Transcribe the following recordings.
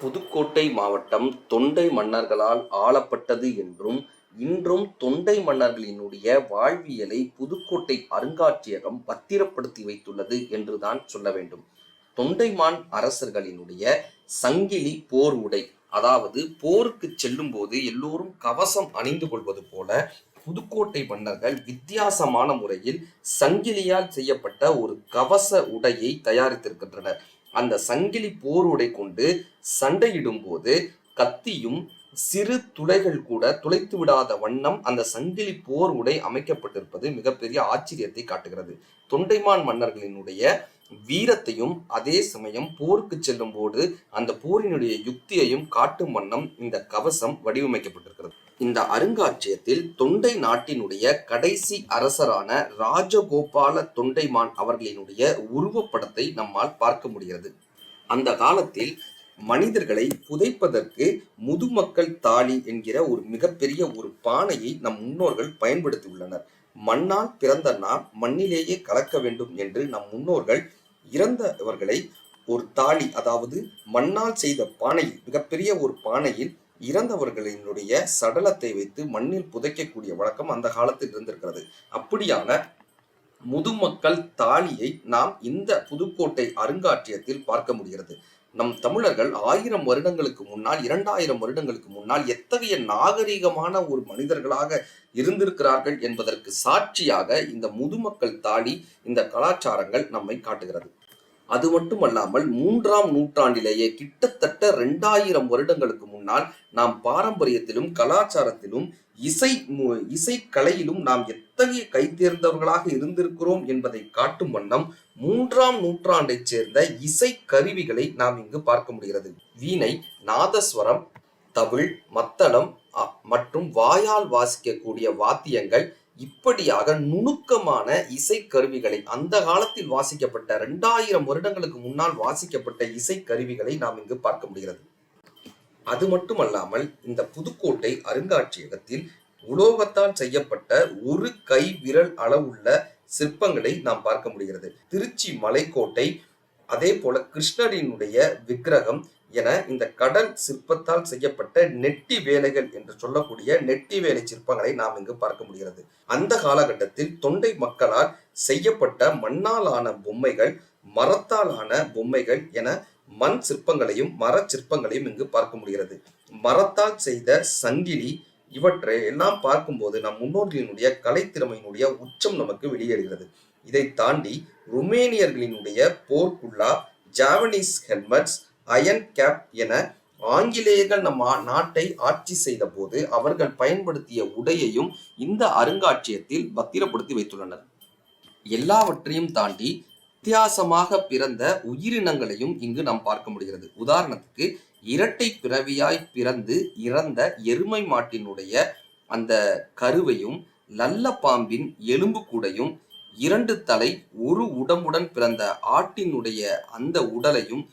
புதுக்கோட்டை மாவட்டம் தொண்டை மன்னர்களால் ஆளப்பட்டது என்றும் இன்றும் தொண்டை மன்னர்களினுடைய வாழ்வியலை புதுக்கோட்டை அருங்காட்சியகம் பத்திரப்படுத்தி வைத்துள்ளது என்றுதான் சொல்ல வேண்டும். தொண்டைமான் அரசர்களினுடைய சங்கிலி போர் உடை அதாவது போருக்கு செல்லும் போது எல்லோரும் கவசம் அணிந்து கொள்வது போல புதுக்கோட்டை மன்னர்கள் வித்தியாசமான முறையில் சங்கிலியால் செய்யப்பட்ட ஒரு கவச உடையை தயாரித்திருக்கின்றனர். அந்த சங்கிலி போர் உடை கொண்டு சண்டையிடும் போது கத்தியும் சிறு துளைகள் கூட துளைத்து விடாத வண்ணம் அந்த சங்கிலி போர் உடை அமைக்கப்பட்டிருப்பது மிகப்பெரிய ஆச்சரியத்தை காட்டுகிறது. தொண்டைமான் மன்னர்களினுடைய வீரத்தையும் அதே சமயம் போருக்கு செல்லும் போது அந்த போரினுடைய யுக்தியையும் காட்டும் வண்ணம் இந்த கவசம் வடிவமைக்கப்பட்டிருக்கிறது. இந்த அருங்காட்சியகத்தில் தொண்டை நாட்டினுடைய கடைசி அரசரான ராஜகோபால தொண்டைமான் அவர்களினுடைய உருவப்படத்தை நம்மால் பார்க்க முடிகிறது. அந்த காலத்தில் மனிதர்களை புதைப்பதற்கு முதுமக்கள் தாலி என்கிற ஒரு மிகப்பெரிய ஒரு பானையை நம் முன்னோர்கள் பயன்படுத்தியுள்ளனர். மண்ணால் பிறந்த நாம் மண்ணிலேயே கலக்க வேண்டும் என்று நம் முன்னோர்கள் இறந்தவர்களை ஒரு தாலி அதாவது மண்ணால் செய்த பானையில் மிகப்பெரிய ஒரு பானையில் இறந்தவர்களினுடைய சடலத்தை வைத்து மண்ணில் புதைக்கக்கூடிய வழக்கம் அந்த காலத்தில் இருந்திருக்கிறது. அப்படியான முதுமக்கள் தாலியை நாம் இந்த புதுக்கோட்டை அருங்காட்சியகத்தில் பார்க்க முடிகிறது. நம் தமிழர்கள் ஆயிரம் வருடங்களுக்கு முன்னால் இரண்டாயிரம் வருடங்களுக்கு முன்னால் எத்தகைய நாகரிகமான ஒரு மனிதர்களாக இருந்திருக்கிறார்கள் என்பதற்கு சாட்சியாக இந்த முதுமக்கள் தாலி இந்த கலாச்சாரங்கள் நம்மை காட்டுகிறது. அது மட்டுமல்லாமல் மூன்றாம் நூற்றாண்டிலேயே கிட்டத்தட்ட ரெண்டாயிரம் வருடங்களுக்கு முன்னால் நாம் பாரம்பரியத்திலும் கலாச்சாரத்திலும் இசை மு- இசைக்கலையிலும் நாம் எத்தகைய கைத்தேர்ந்தவர்களாக இருந்திருக்கிறோம் என்பதை காட்டும் வண்ணம் மூன்றாம் நூற்றாண்டைச் சேர்ந்த இசை கருவிகளை நாம் இங்கு பார்க்க முடிகிறது. வீணை நாதஸ்வரம் தவிழ் மத்தளம் அ- மற்றும் வாயால் வாசிக்கக்கூடிய வாத்தியங்கள் இப்படியாக நுணுக்கமான இசை கருவிகளை அந்த காலத்தில் வாசிக்கப்பட்ட ரெண்டாயிரம் வருடங்களுக்கு முன்னால் வாசிக்கப்பட்ட இசை கருவிகளை நாம் இங்கு பார்க்க முடிகிறது. அது மட்டுமல்லாமல் இந்த புதுக்கோட்டை அருங்காட்சியகத்தில் உலோகத்தால் செய்யப்பட்ட ஒரு கை விரல் அளவுள்ள சிற்பங்களை நாம் பார்க்க முடிகிறது. திருச்சி மலைக்கோட்டை அதே போல கிருஷ்ணரினுடைய விக்கிரகம் என இந்த கடல் சிற்பத்தால் செய்யப்பட்ட நெட்டி வேலைகள் என்று சொல்லக்கூடிய நெட்டி வேலை சிற்பங்களை நாம் இங்கு பார்க்க முடிகிறது. அந்த காலகட்டத்தில் தொண்டை மக்களால் செய்யப்பட்ட மண்ணாலான பொம்மைகள் மரத்தாலான பொம்மைகள் என மண் சிற்பங்களையும் மர சிற்பங்களையும் இங்கு பார்க்க முடிகிறது. மரத்தால் செய்த சங்கிலி இவற்றை எல்லாம் பார்க்கும்போது நம் முன்னோர்களினுடைய கலைத்திறமையினுடைய உச்சம் நமக்கு வெளியேறுகிறது. இதை தாண்டி ருமேனியர்களினுடைய போர்க்குள்ளா ஜாவனீஸ் ஹெல்மெட்ஸ் அயன் கேப் என ஆங்கிலேயர்கள் நம் நாட்டை ஆட்சி செய்த போது அவர்கள் பயன்படுத்திய உடையையும் இந்த அருங்காட்சியகத்தில் பத்திரப்படுத்தி வைத்துள்ளனர். எல்லாவற்றையும் தாண்டி வித்தியாசமாக பிறந்த உயிரினங்களையும் இங்கு நாம் பார்க்க முடிகிறது. உதாரணத்துக்கு இரட்டை பிறவியாய் பிறந்து இறந்த எருமை மாட்டினுடைய அந்த கருவையும் நல்ல பாம்பின் எலும்பு கூடையும் இரண்டு தலை ஒரு உடம்புடன் பிறந்த ஆட்டினுடைய அந்த உடலையும்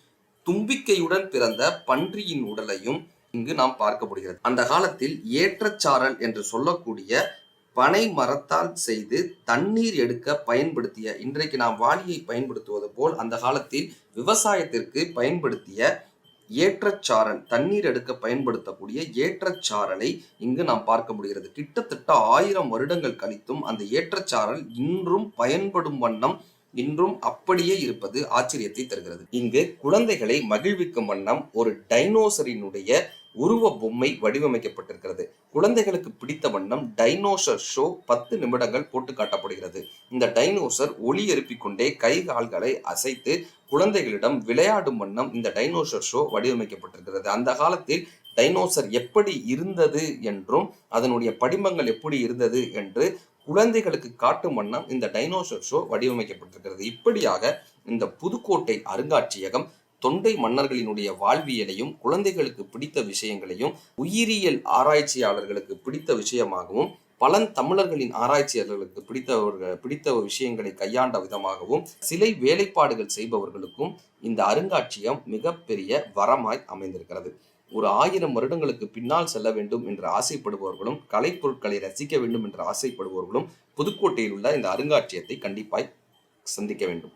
தும்பிக்கையுடன் பிறந்த பன்றியின் உடலையும் இங்கு நாம் பார்க்க முடிகிறது அந்த காலத்தில் ஏற்றச்சாரல் என்று சொல்லக்கூடிய பனை மரத்தால் செய்து தண்ணீர் எடுக்க பயன்படுத்திய இன்றைக்கு நாம் வாளியை பயன்படுத்துவது போல் அந்த காலத்தில் விவசாயத்திற்கு பயன்படுத்திய ஏற்றச்சாரல் தண்ணீர் எடுக்க பயன்படுத்தக்கூடிய ஏற்றச்சாரலை இங்கு நாம் பார்க்க முடிகிறது கிட்டத்தட்ட ஆயிரம் வருடங்கள் கழித்தும் அந்த ஏற்றச்சாரல் இன்றும் பயன்படும் வண்ணம் இன்றும் அப்படியே இருப்பது ஆச்சரியத்தை தருகிறது. இங்கு குழந்தைகளை மகிழ்விக்கும் வண்ணம் ஒரு டைனோசரினுடைய உருவ பொம்மை வடிவமைக்கப்பட்டிருக்கிறது. குழந்தைகளுக்கு பிடித்த வண்ணம் டைனோசர் ஷோ பத்து நிமிடங்கள் போட்டு காட்டப்படுகிறது. இந்த டைனோசர் ஒளி எழுப்பிக் கொண்டே கை கால்களை அசைத்து குழந்தைகளிடம் விளையாடும் வண்ணம் இந்த டைனோசர் ஷோ வடிவமைக்கப்பட்டிருக்கிறது. அந்த காலத்தில் டைனோசர் எப்படி இருந்தது என்றும் அதனுடைய படிமங்கள் எப்படி இருந்தது என்று குழந்தைகளுக்கு காட்டும் வண்ணம் இந்த டைனோசர் ஷோ வடிவமைக்கப்பட்டிருக்கிறது. இப்படியாக இந்த புதுக்கோட்டை அருங்காட்சியகம் தொண்டை மன்னர்களினுடைய வாழ்வியலையும் குழந்தைகளுக்கு பிடித்த விஷயங்களையும் உயிரியல் ஆராய்ச்சியாளர்களுக்கு பிடித்த விஷயமாகவும் பழந்தமிழர்களின் ஆராய்ச்சியாளர்களுக்கு பிடித்தவர்கள் பிடித்த விஷயங்களை கையாண்ட விதமாகவும் சிலை வேலைப்பாடுகள் செய்பவர்களுக்கும் இந்த அருங்காட்சியகம் மிகப்பெரிய வரமாய் அமைந்திருக்கிறது. ஒரு ஆயிரம் வருடங்களுக்கு பின்னால் செல்ல வேண்டும் என்று ஆசைப்படுபவர்களும் கலைப்பொருட்களை ரசிக்க வேண்டும் என்று ஆசைப்படுபவர்களும் புதுக்கோட்டையில் உள்ள இந்த அருங்காட்சியகத்தை கண்டிப்பாய் சந்திக்க வேண்டும்.